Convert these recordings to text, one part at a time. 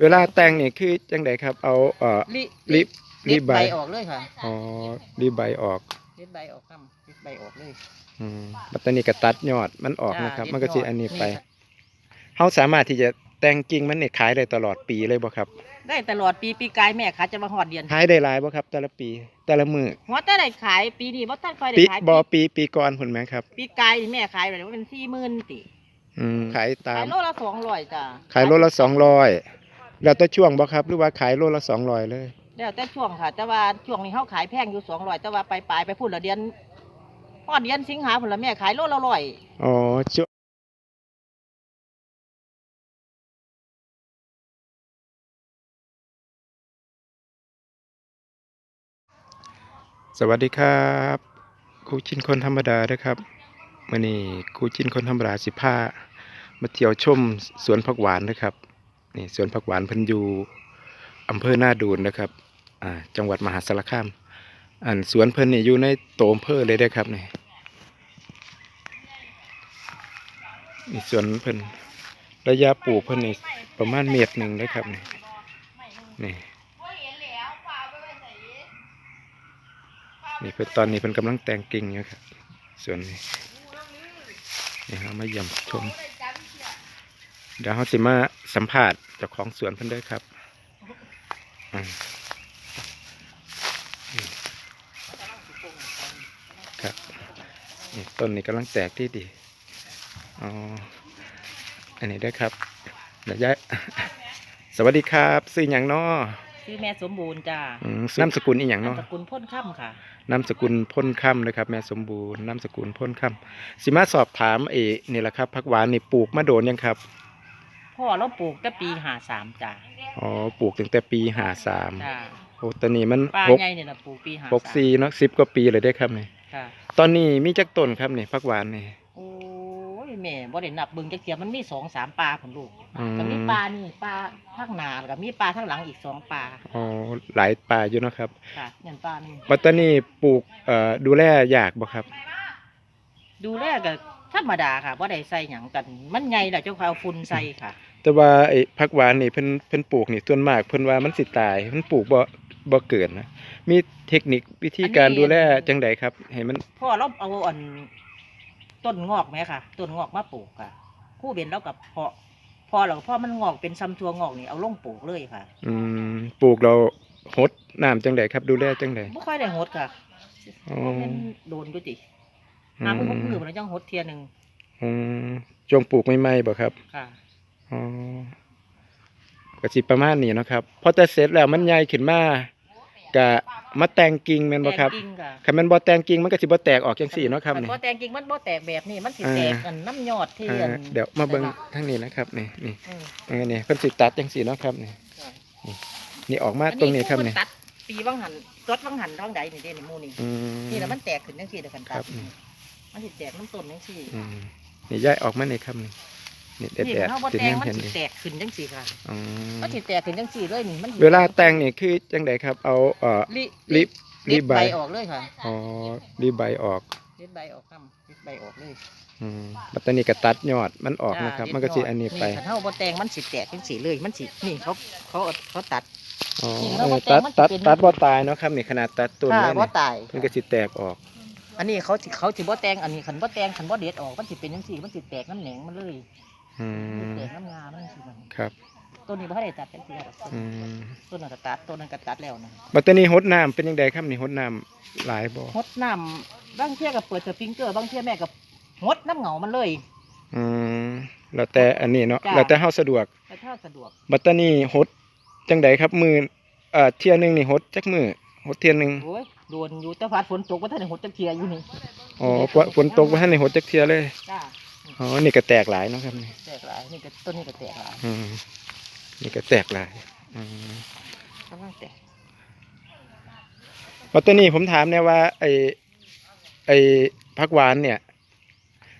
เวลาแต่งนี่คือจังไดครับ เอาเอ่อรีรีบรีรีบบใบใบออกเลยค่ะอ๋อรีบใบออกรีบใบออกครับรีบใบออกเลยอืมบัดตอนนี้ก็ตัดยอดมันออกจ้านะครับรีบมันก็สิยอดอันนี้นี่ไปค่ะเฮาสามารถที่จะแต่งกิ่งมันนี่ขายได้ตลอดปีเลยบ่ครับ ได้ตลอดปีปีกายแม่ขาจะมาหอดเดือนขายได้หลายบ่ครับ แต่ละปี แต่ละมื้อหัวแต่ได้ขายปีนี้บ่ทันค่อยได้ปีขายบ่ปีปีก่อนพุ่นไหมครับ ปีกายนี่แม่ขายไปแล้วเป็นสี่หมื่นติอืมขายตาขามยโลละสองร้อยจ้ะขายโลละ200 แล้วแต่ช่วงบ่ครับหรือว่าขายโลละ200เลย แล้วแต่ช่วงค่ะ แต่ว่าช่วงนี้เขาขายแพงอยู่สองร้อยแต่ว่าไปปลายๆไปพูดละเดือนพอดเดือนสิงหาพุ่นละแม่ขายโลละร้อยอ๋อช่วงสวัสดีครับครูชินคนธรรมดาเด้อครับมื่อนี้ครูชินคนธรรมดาสิพามาเที่ยวชมสวนผักหวานนะครับ นี่สวนผักหวานพันยูอำเภอหน้าดูนนะครับอ่าจังหวัดมหาสารคามอันสวนเพิ่นนี่อยู่ในโตอำเภอเลยได้ครับนี่นี่สวนเพิ่นระยะปลูกเพิ่นนี่ประมาณเมตรหนึ่งได้ครับนี่นี่นี่เพิ่นตอนนี้เพิ่นกำลังแต่งกิ่งอยู่ครับส่วนนี้นี่เรามาเยี่ยมชม เดี๋ยวเราสิมาสัมภาษณ์เจ้าของสวนเพิ่นเด้วยครับอืมนี่ครับนี่ต้นนี้กำลังแตกที่ดีอ๋ออันนี้เด้วยครับ เดี๋ยวย้ายสวัสดีครับซื้ออย่างน้อชื่อแม่สมบูรณ์จ้าอืมนามสกุลอีหยังนามเนาะสกุลพ่นค่ำค่ะ นามสกุลพ่นค่ำเลยครับ แม่สมบูรณ์นามสกุลพ่นค่ำสิมาสอบถามเอนี่แหละครับผักหวานนี่ปลูกมาโดนยังครับ พ่อเราปลูกแต่ปีหาสามจ้าอ๋อปลูกตั้งแต่ปีหาสามจ้าโอ้ตอนนี้มันป้าหกใหญ่เนี่ยนะปลูกปีหาหกสี่เนาะสิบกว่าปีเลยได้ครับนี่ค่ะตอนนี้มีจักต้นครับนี่ผักหวานนี่โอ้ยแม่บ่ได้นับเบิ่งจักเทียมันมีสองสามปลาผลลูกอืมก็มีปลานี่ปลาข้างหน้าแล้วก็มีปลาข้างหลังอีกสองปลาอ๋อหลายป่าอยู่เนาะครับค่ะเงินปลานี่ ปัตตานีปลูกเอ่อดูแลยากบ่ครับ ดูแลก็ ธรรมดาค่ะบ่ได้ใส่หยังกัน มันใหญ่แล้วเจ้าเขาเอาฝุ่นใส่ค่ะ แต่ว่าไอ้ผักหวานนี่เพิ่นเพิ่นปลูกนี่ส่วนมากเพิ่นว่ามันสิตายเพิ่นปลูกบ่บ่เกิดนะ มีเทคนิควิธีการอันนี้ ดูแลจังใดครับ ให้มันพ่อเราเอาอันต้นงอกไหมค่ะต้นงอกมาปลูกค่ะครู่เบนแล้วกับพอพอเราพอมันงอกเป็นซ้ำตัวงอกนี่เอาลงปลูกเลยค่ะอืมปลูกเราหดน้ำจังใดครับ ดูแลจังใดไม่ค่อยได้หดค่ะอ๋อ เพราะมันโดนด้วยจิอื น้ำมันก็มมือมันจังหดเทียหนึ่งอืมช่วงปลูกใหม่ๆบ่ครับค่ะอ๋อก็สิประมาณนี้เนาะครับพอแต่เสร็จแล้วมันใหญ่ขึ้นมาก็มาแต่งกิ่งแม่นบ่ครับแตงกิ่งค่ะคันมันบ่แต่งกิ่งมันก็สิบ่แตกออกจังซี่เนาะครับนี่แต่พอแตงกิ่งมันบ่แตกแบบนี้มันสิอ่าแตกอันน้ำยอดที่อ่าอันเดี๋ยวมาเบิ่งนั่นล่ะทางนี้นะครับนี่นี่อืมเออนี่เพิ่นสิตัดจังซี่เนาะครับนี่ค่ะนี่ออกมาตรงนี้ครับอันี่ตัดปีวังหันรถวังหันท้องใดนี่เด้นี่หมูนี่อืมนี่แล้วมันแตกขึ้นจังซี่เดี๋ยวกันคตัรัดบอื มมันสิแตกน้ำต้นจังซี่อืมนี่ย้ายออกมานี่ครับนี่นี่แดดนี่แดดเฮาบ่สิแตงแม่นมันเห็นสิดิแตกขึ้นจังซี่ค่ะอืมมันสิแตกขึ้นจังซี่เลยนี่มันเวลาแต่งนี่คือจังไดครับ เอาเอ่อรีรีบรีรีบบใบใบออกเลยค่ะอ๋อรีบใบออกรีบใบออกครับรีบใบออกเลยอืมบัดตอนนี้ก็ตัดยอดมันออกจ้านะครับรีมันก็สิอันนี้ไปคันเฮาบ่แตงมันสิแตกจังซี่เลยมันสินี่เขาเขาเขาตัด อ๋อนี่เอเราอก็ตัดแต่งมันสิตัดเป็นตัดบ่ตายเนาะครับนี่ขนาดตัดต้นค่ะเลยบ่นี่ตายมันก็สิแตกออก อันนี้เขาสิเขาสิบ่แตงอันนี้คันบ่แตงคันบ่เด็ดออกมันสิเป็นจังซี่มันสิแตกน้ำแหนงมันเลยอืมแตกน้ำงามันสิมันครับต้นนี้บ่ได้ตัดจังซี่ครับอืมต้นนั้นก็ตัดต้นนั้นก็ตัดแล้วนะบัดตอนนี้หดน้ำเป็นยังไงครับนี่หดน้ำหลายบ่หดน้ำบางเที่ยก็เปิดสปริงเกอร์บางเที่ยแม่ก็หดน้ำเหงามันเลย อืมแล้วแต่อันนี้เนาะจ้ะ แล้วแต่เฮาสะดวกแต่ถ้าสะดวกบัดตอนนี้หดจังไดครับมือเอ่อเที่ยหนึงนี่หดจักมือหดเที่ยหนึงโอ้ยโดนอยู่แต่ฟ้าฝนตกว่าท่านได้หดจักเทียอยู่นี่อ๋อฝนฝนตกบ่ทันได้หดจักเที่ยเลยจ้าอ๋อนี่ก็แตกหลายเนาะครับนี่แตกหลายนี่ก็ต้นนี้ก็แตกหลายอืมนี่ก็แตกหลายอืมกำลังแตกบัดตอนนี้ผมถามเนี่ยว่า ไอ้ไอ้ผักหวานเนี่ย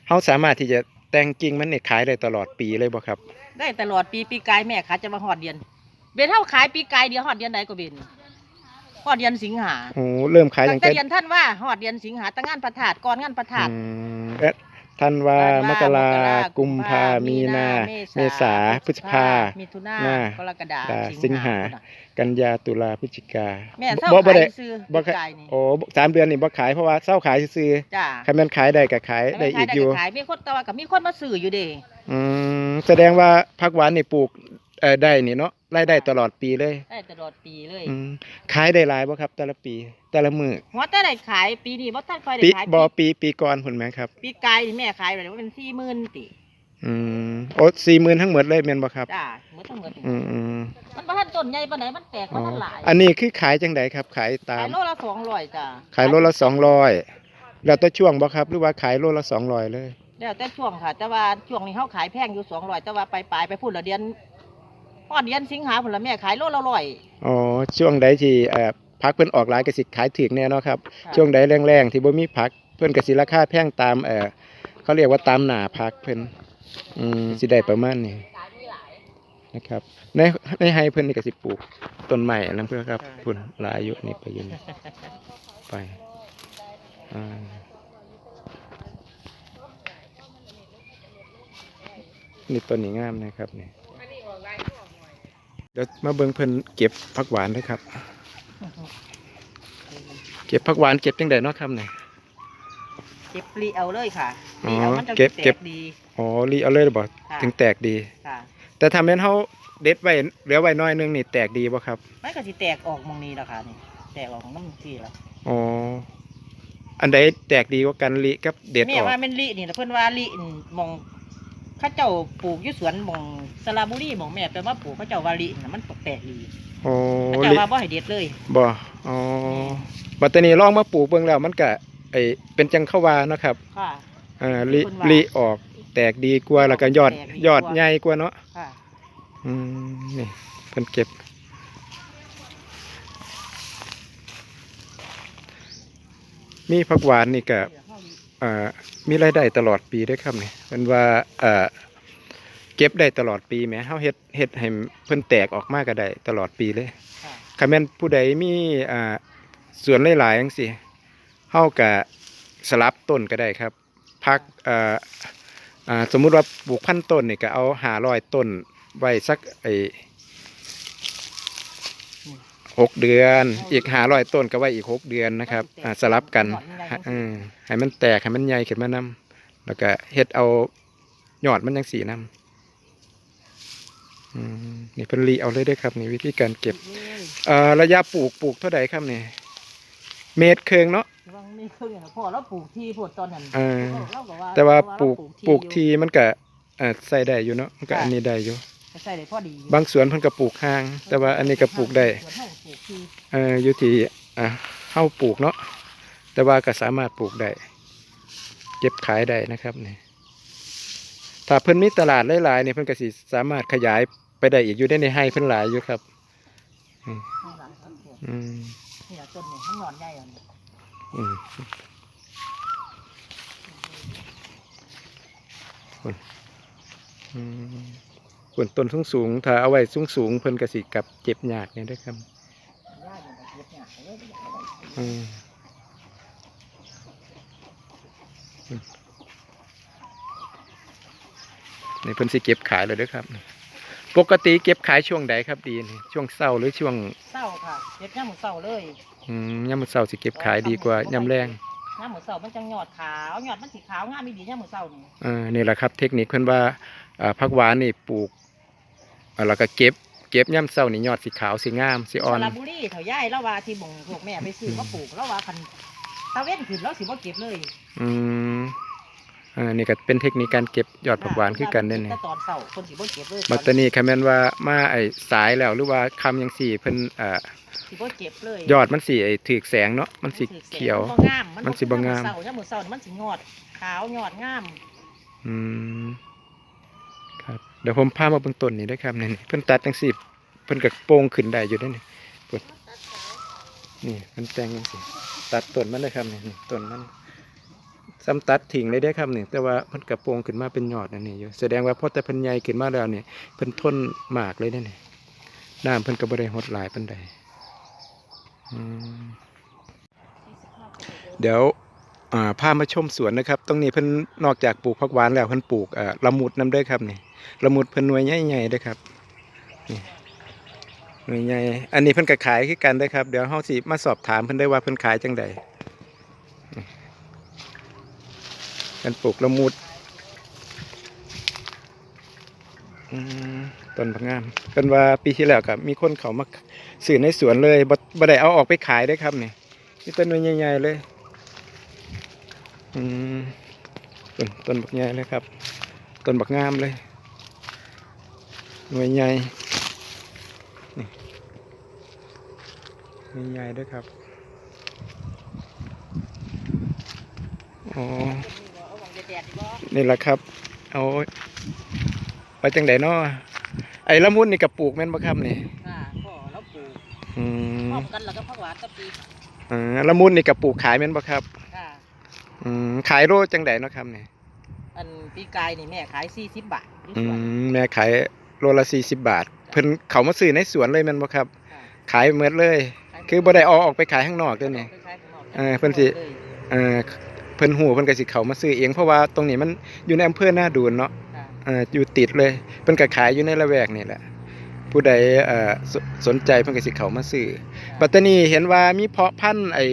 เฮาสามารถที่จะแต่งกิ่งมันนี่ขายได้ตลอดปีเลยบ่ครับ ได้ตลอดปีปีกายแม่ขาจะมาหอดเดือนเบนเท่าขายปีกายเดียวหอดเดือนใดก็เบน หอดเดือนสิงหาโอ้เริ่มขายตั้ตั้งงแต่แต่เดือนท่านว่าหอดเดือนสิงหาตั้งงานประถาดก่อนงานประถาด อืมและธันวาธันมกรากุมภามีนา เมษาพฤษภา มิถุนาหน้ากรกฎาดาสิสิงงหาหา กันยาตุลาพฤศจิกาแม่เศร้าบ่บ่ขายได้ซื้อบ่บ่ขายขายนี่โอ้สามเดือนนี่บ่ขายเพราะว่าเศร้าขายซื่อจ้าๆคันแม่นขายได้ก็ขายได้อีกอยู่ ขายมีคนแต่ว่าก็มีคนมาซื้ออยู่เด้ อืมแสดงว่าผักหวานนี่ปลูก เอ่อได้นี่เนาะรายได้ตลอดปีเลย ได้ตลอดปีเลยอืมขายได้หลายบ่ครับ แต่ละปี แต่ละมื้อหัวแต่ได้ขายปีนี้บ่ทันค่อยได้ปีขายบ่ปีปีก่อนพุ่นแม่ครับ ปีกายนี่แม่ขายไปว่าเป็น40,000ติอืมโอ้40,000ทั้งหมดเลยแม่นบ่ครับ จ้าหมดทั้งหมดอืมอืมมันบ่ทันต้นใหญ่ปานใดมันแตกอ๋บ่อทันหลายอันนี้คือขายจังไดครับ ขายตาขามยโลละ200จ้าขายโลละ200แล้วแต่ช่วงบ่ครับหรือว่าขายโลละ200เลย แล้วแต่ช่วงค่ะ แต่ว่าช่วงนี้เฮาขายแพงอยู่200แต่ว่าไปปลายๆไปพูดละเดือนพ อดเดือนสิงหาพุ่นละแม่ขายโลละร้อย อ๋อช่วงใดที่เอ่อผักเพิ่นออกหลายก็สิขายถึกแน่เนาะครับค่ะ ช่วงใดแรงๆที่บ่มีผักเพิ่นก็สิราคาแพงตามเอ่อเขาเรียกว่าตามหน้าผักเพิ่นอืมสิได้ประมาณนี้นะครับในในไฮเพิ่นนี่ก็สิปลูกต้นไม้อันนั้นเพื่อครับพุ่นหลายอยู่นี่ไปอยู่นี่ไปอ่านี่ต้นนี้งามนะครับนี่ เดี๋ยวมาเบิ่งเพิ่นเก็บผักหวานด้วยครับ เก็บผักหวานเก็บจังไดเนาะครับเนี่ย เก็บปลีเอาเลยค่ะอ๋ปอลีเอามันจะเก็บแตเก็บ กดีอ๋อรีเอาเลยบ่ค่ะถึงแตกดี ค่ะแต่ถ้าแม่นเฮาเด็ดไว้เหลือไว้น้อยนึงนี่แตกดีบ่ครับมันก็สิแตกออกหมองนี้แล้วค่ะนี่แตกออกของน้ำที่แล้วอ๋อ อันใดแตกดีกว่ากันลิกับเด็ดแม่ออก ว่ามันลินี่นะเพิ่นว่าลินี่หมอง เข้าเจ้าปลูกอยู่สวนหมองสระบุรีหมองแม่ไปมาปลูกเข้าเจ้าว่าลิน่ะมันแปลกดีอ๋อเข้าเจ้าลิว่าบ่ให้เด็ดเลยบ่อ๋อบัดตรนี้ลองมาปลูกเบิ่งแล้วมันก็ไอเป็นจังเข้าวาเนาะครับค่ะ อ่าลิเพิ่นว่าลิออกแตกดีกว่าแล้วก็ยอดแตกดียอดกว่าใหญ่กว่าเนาะค่ะอืมนี่เพิ่นเก็บ มีผักหวานนี่ก็อ่า มีรายได้ตลอดปีเด้วยครับนี่เป็นว่าอ่าเก็บได้ตลอดปีแหมเฮาเฮ็ดเฮ็ดให้เพิ่นแตกออกมาก็ได้ตลอดปีเลยค่ะคันแม่นผู้ใดมีอ่าสวนหลายๆจังซี่เฮาก็สลับต้นก็ได้ครับพักอ่าอ่าสมมุติว่าปลูกพันต้นนี่ก็เอา500ต้นไว้สักไอ้ หกเดือน อีก500ต้นก็ไว้อีกหกเดือนนะครับอ่าสลับกันอืมให้มันแตกให้มันใหญ่ขึ้นมานำแล้วก็เฮ็ดเอายอดมันยังสีนำอืมนี่เพิ่นรีเอาเลยได้อครับนี่วิธีการเก็บเอ่อระยะปลูกปลูกเท่าใดครับนี่เมตรครึ่งเนาะบางนี่คืออย่างพ่อเราปลูกที่พดตอนนั้นเออเราก็ว่าแต่ว่าเรปลูกปลูกทีมันก็เอ่อใส่ได้อยู่เนาะมันก็ค่ะอันนี้ได้อยู่ ใส่ได้พอดีบางสวนเพิ่นก็ปลูกห่าง แต่ว่าอันนี้ก็ปลูกได้ส่วนเฮาปลูกที่เอ่ออยู่ที่อะเฮาปลูกเนาะแต่ว่าก็สามารถปลูกได้เก็บขายได้นะครับนี่ถ้าเพิ่นมีตลาดหลายๆเนี่ยเพิ่นก็สิสามารถขยายไปได้อีกอยู่ได้ในให้เพิ่นหลายอยู่ครับ ข้างหลังครับผมอืมนี่ละต้นนี้มันอนใหญ่อันนี้อืมอืม คนต้นสูงสูงๆถ้าเอาไว้สูงสูงๆเพิ่นก็สิกลับเจ็บยากเนี่ยเด้อครับย่าอยู่ในเก็บเนี่ยเอาไว้ไม่อยากเอาไว้อืมนี่เพิ่นสิเก็บขายเลยเด้อครับ ปกติเก็บขายช่วงใดครับดีนี่ช่วงเช้าหรือช่วงเศร้าค่ะเก็บย่ามมื้อเศร้าเลยอืมยามมื้อเช้าสิเก็บขายดีกว่ายามแรงย่ามมื้อเศร้ามันจังยอดขาวยอดมันสีขาวงามมีดีย่ามมื้อเศร้านี่เออนี่แหละครับ เทคนิคเพิ่นว่าอ่าผักหวานนี่ปลูกอ่า แล้วก็เก็บเก็บยามเช้านี่ยอดสีขาวสีงามสีอ่อนสระบุรีเถาย่ายแล้วว่าที่บ่งพวกแม่ไปซื้อมาปลูกแล้วว่าคันตะเว้นขึ้นแล้วสิบ่เก็บเลย อืมอ่านี่ก็เป็นเทคนิคการเก็บยอดผักหวานคือกันเด้อนี่แต่ตอนเช้าคนสิบ่เก็บเลยบัดตอนนี้คันแม่นว่ามาไอ้สายแล้วหรือว่าคำยังสี่เพิ่นอ่าสิบ่เก็บเลย ยอดมันสีไอ้ถึกแสงเนาะมันสีเขียว มันบ่งามมันสิบ่งามเศร้าย่ามมื้อเศร้านี่มันสิงอดขาวยอดงาม อืมครับ เดี๋ยวผมพามาเบื้องต้นนี่ได้อครับนี่นี่เพิ่นตัดจังสี่เพิ่นก็โป่งขึ้นได้อยู่เด้อนี่เพิ่นนี่เพิ่นแต่งจังซี่ตัดต้นมันเลยครับนี่ต้นมันซ้ำตัดทิ้งเลยได้ครับนี่แต่ว่าเพิ่นก็โป่งขึ้นมาเป็นยอดอันนี้อยู่แสดงว่าพอแต่เพิ่นใหญ่ขึ้นมาแล้วนี่เพิ่นทนมากเลยเด้อนี่น้ำเพิ่นก็บ่ได้หดหลายปานใดเดี๋ยว พามาชมสวนนะครับตรงนี้เพิ่นนอกจากปลูกผักหวานแล้วเพิ่นปลูกละมุดน้ำเด้อครับนี่ละมุดเพิ่นหน่วยใหญ่ๆด้อครับนี่หน่วยใหญ่อันนี้เพิ่นก็ขายคือกันเด้ครับเดี๋ยวเฮาสิมาสอบถามเพิ่นได้ว่าเพิ่นขายจังใดนี่เพิ่นปลูกละมุดต้นผักงามเพิ่นว่าปีที่แล้วก็มีคนเขามาซื้อในสวนเลยบ่บ่ได้เอาออกไปขายเด้ครับนี่นี่ต้นหน่วยใหญ่ๆเลย อืมต้นต้นบักใหญ่เลยครับ ต้นบักงามเลยหน่วยใหญ่นี่หน่วยใหญ่ด้วยครับอ๋อเอาของแดดๆดีบ่นี่แหละครับ เอาไปจังไดเนาะไอ้ละมุนนี่กับปลูกแม่นบ่ครับนี่ค่ะพ่อแล้วปลูกอืมพร้อมกันแล้วก็ผักหวานกับปีอ่าละมุนนี่กับปลูกขายแม่นบ่ครับค่ะ อืมขายโลจังไดเนาะครับนี่อันปีกายนี่แม่ขาย40บาทอยู่อืสวนมแม่ขายโลละ40บาท เพิ่นเขามาซื้อในสวนเลยแม่นบ่ครับ ค่ะขายหมดเลยคือบ่ได้เอาออกไปขายข้างนอกเด้อนี่เออเพิ่นสิ เออเพิ่นหูเพิ่นก็สิเข้ามาซื้อเองเพราะว่าตรงนี้มันอยู่ในอำเภอหน้าดูนเนาะ ค่ะเอออยู่ติดเลยเพิ่นก็ขายอยู่ในละแวกนี่แหละ ผู้ใดเอ่อสสนใจเพิ่นก็สิเข้ามาซื้อปัตตานีเห็นว่ามีเพาะพันธุ์ไอ้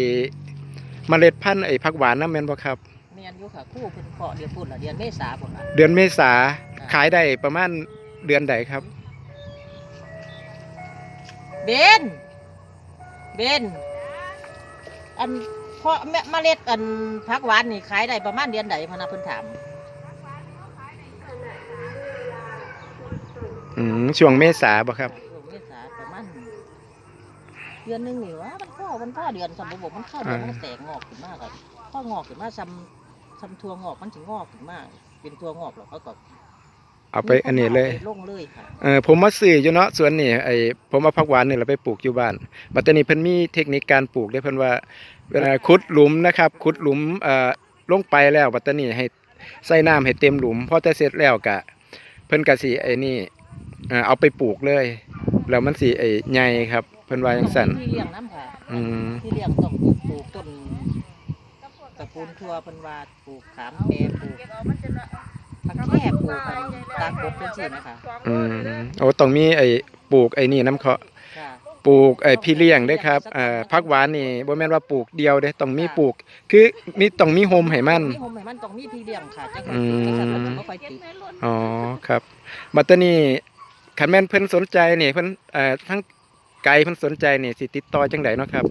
เมล็ดพันธุ์ไอ้ผักหวานนำแม่นบ่ครับ แม่นอยู่ค่ะคู่เพิ่นเพาะเดือนพุ่นละเดือนเมษาพุ่นละเดือนเมษาขายได้ประมาณเดือนใดครับ เบนเบนอันเพาะแม่เมล็ดอันผักหวานนี่ขายได้ประมาณเดือนใดพะนะเพิ่นถามอืมช่วงเมษาบ่ครับ ช่วงเมษาประมาณ เดือนหนึงนี่วะมันพ่อมันพ่อเดือนสมบูรณ์มันเข้าเดือนมันแตกงอกขึ้นมากอะพ่องอกขึ้นมาซ้ำซ้ำทัวงอกมันถึงงอกขึ้นมาเป็นทัวงอกแล้วเขาก็เอาไปอันนี้เลย อาไปลงเลยค่ะเออผมมาซื้ออยู่เนาะสวนนี่ไอ้ผมเอาผักหวานนี่เราไปปลูกอยู่บ้านปัตตานีเพิ่นมีเทคนิคการปลูกได้เพิ่นว่าเวลาขุดหลุมนะครับขุดหลุมเอ่อลงไปแล้วปัตตานีให้ใส่น้ำให้เต็มหลุมพอจะเสร็จแล้วก็เพิ่นก็สิไอ้นี่เอ่อเอาไปปลูกเลยแล้วมันสิไอ้ใหญ่ครับเพิ่นว่าจังซั่นที่เลี้ยงน้ำค่ะอืมที่เลี้ยงต้องปลูกปลูกต้นตระกูลทัวเพิ่นว่าปลูกขามแปรปลูกผักแค่ปลูกกันตากบเป็นสินะคะอืมโอ้ต้องมีไอ้ปลูกไอ้นี่น้ำเขาะค่ะปลูกไอ้พี่เลี้ยงเด้อครับเอ่อผักหวานนี่บ่แม่นว่าปลูกเดียวเด้ต้องมีปลูก คือมีต้องมีโฮมให้มันมีโฮมให้มันต้องมีพี่เลี้ยงค่ะจังอืค่อยมติดจังซั่นมันจะบ่ค่อยติดอ๋อครับบัตตานี่คันแม่นเพิ่นสนใจนี่เพิ่นเอ่อทั้ง ไกลเพิ่นสนใจนี่สิติดต่อจังไดเนาะครับ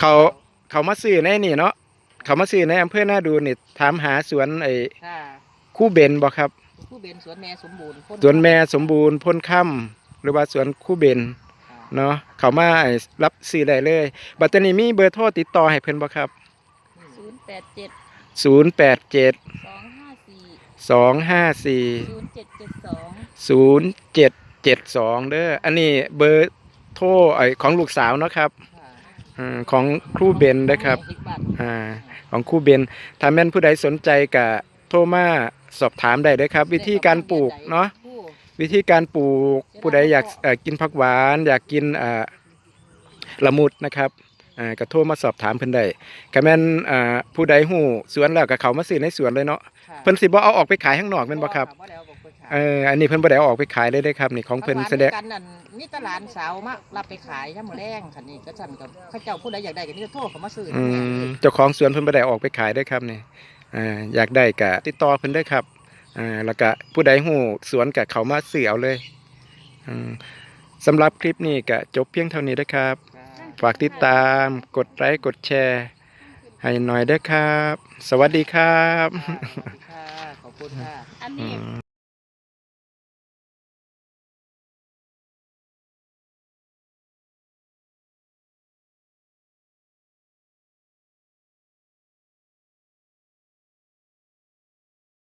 เขาเขามาซื้อในนี่เนาะเขามาซื้อในอำเภอหน้าดูนี่ถามหาสวนไอ้ค่ะคู่เบนบ่ครับ ผู้เบนสวนแม่สมบูรณ์พ้สวนแม่สมบูรณ์พ้นค่ำหรือว่าสวนคู่เบนค่ะเนาะเขามาไอ้รับซื้อได้เลย บัตตานี่มีเบอร์โทรติดต่อให้เพิ่นบ่ครับ ศูนย์แปดเจ็ด087 สองห้าสี่254 ศูนย์เจ็ดเจ็ดสองศูนย์ เจ็ดเจ็ดสองเด้ออันนี้เบอร์โทรไอของลูกสาวเนาะครับค่ะอ่าของครูเบนนะครับอีกบาทอ่าของครูเบนถ้าแม่นผู้ใดสนใจกะโทรมาสอบถามได้เด้อครับ วิธีการปลูกเนาะผู้วิธีการปลูกผู้ใดอยากเอ่อกินผักหวาน อยากกินอ่าละมุดนะครับอ่าก็โทรมาสอบถามเพิ่นได้ก็แม่นอ่าผู้ใดฮู้สวนแล้วก็เขามาซื้อในสวนเลยเนาะค่ะเพิ่นสิบ่เอาออกไปขายข้างนอกแม่นบ่ครับบ่ได้ เอาออกไปขายเอออันนี้เพิ่นบ่ได้เอาออกไปขายเลยเด้อครับ นี่ของเพิ่นแสดง กันนั่นนี่ตลาดสาวมารับไปขายยามมื้อแรงคันนี้ก็สั่นกับเขาเจ้าผู้ใดอยากได้ก็นี่โทรเขามาซื้ออืนี่มเจ้าของสวนเพิ่นบ่ได้ออกไปขายได้อครับนี่อ่าอยากได้ก็ติดต่อเพิ่นได้อครับอ่าแล้วก็ผู้ใดฮู้สวนก็เข้ามาซื้อเอาเลยอืมสำหรับคลิปนี้ก็จบเพียงเท่านี้นะครับ ฝากติดตามกดไลค์กดแชร์ ให้หน่อยเด้อครับ สวัสดีครับ ค่ะขอบคุณค่ะ อันอืนี้ม